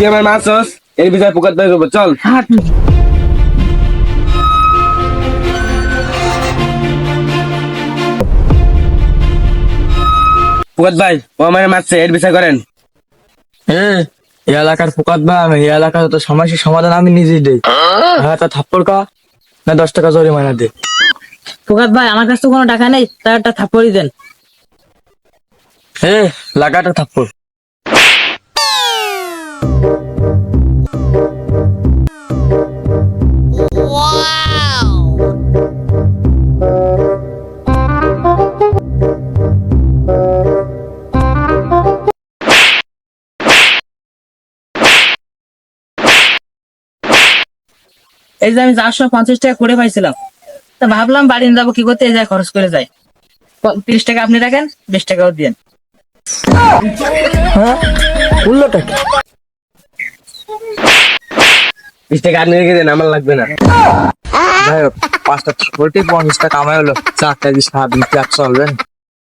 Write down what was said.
তুই আমার মাছস এর বিচার পুকাত ভাই করব চল। হাট পুকাত ভাই ও আমার মারছে এর বিচার করেন। এ এই এলাকার ফুকাত ভাই আমি এই এলাকার তো সমস্যার সমাধান আমি নিজেই দেই। হ্যাঁ তা থাপ্পড় কা না দশ টাকা জরিমানা দে। ফুকাত ভাই আমার কাছে তো কোনো টাকা নেই তার একটা থাপ্পড়ই দেন। এ লাগাটা থাপ্পড়। এই যে আমি চারশো পঞ্চাশ টাকা করে পাইছিলাম। তা ভাবলাম বাড়ি নিয়ে যাব, কি করতে? এই যায় খরচ করে যাই। তিরিশ টাকা আপনি রাখেন, বিশ টাকাও দিন হ্যাঁ? উল্লোটা কি? বিশ টাকা আপনি রেখে দেন, আমার লাগবে না। যাই হোক, পাঁচটা পঞ্চাশ টাকা কামাই হলো। চারটা দিয়ে সাত দিন চলবেন